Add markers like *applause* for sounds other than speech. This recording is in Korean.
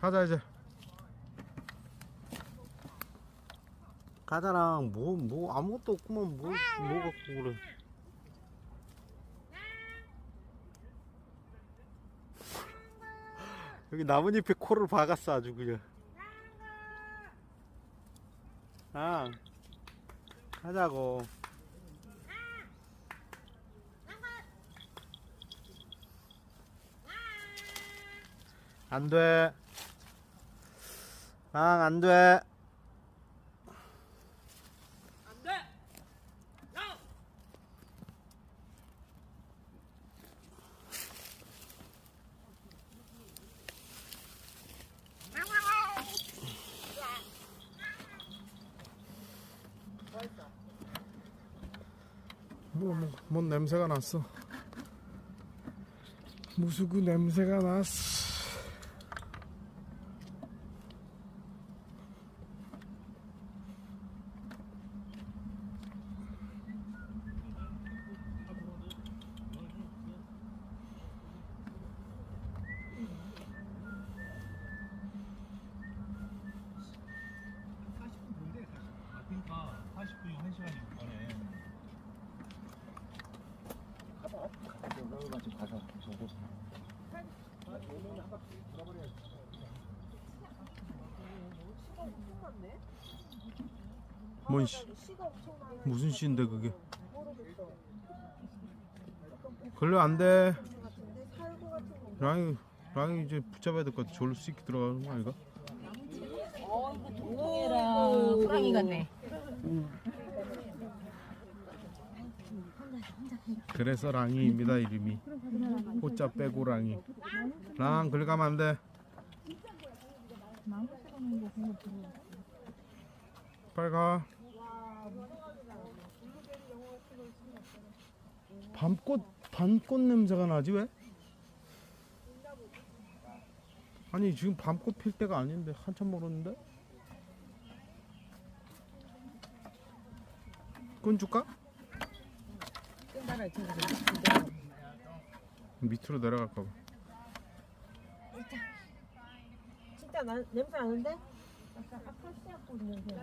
가자 이제. 가자랑 뭐 뭐 아무것도 없구만. 뭐, 뭐 갖고 그래. *laughs* 여기 나뭇잎에 코를 박았어 아주 그냥. 아 가자고. 안돼 아 안돼. 뭐, 뭐, 뭔 냄새가 났어? 무수구 냄새가 났어 그러니까 40분이 1시간이 거네. 여기가 지금 가서 저거 뭔 씨, 무슨 씨인데 그게 걸려 안 돼 랑이 랑이 이제 붙잡아야 될 것 같아 저로 씩 들어가는 거 아이가? 동해라 호랑이 같네. 그래서 랑이입니다 이름이. 호자 빼고 랑이. 랑 가면 안돼. 빨리 가. 밤꽃 밤꽃 냄새가 나지 왜? 아니 지금 밤꽃 필 때가 아닌데 한참 멀었는데? 끈 줄까? 밑으로 내려갈까 봐 진짜 나, 냄새 나는데? 약간 아카시아 꽃 냄새.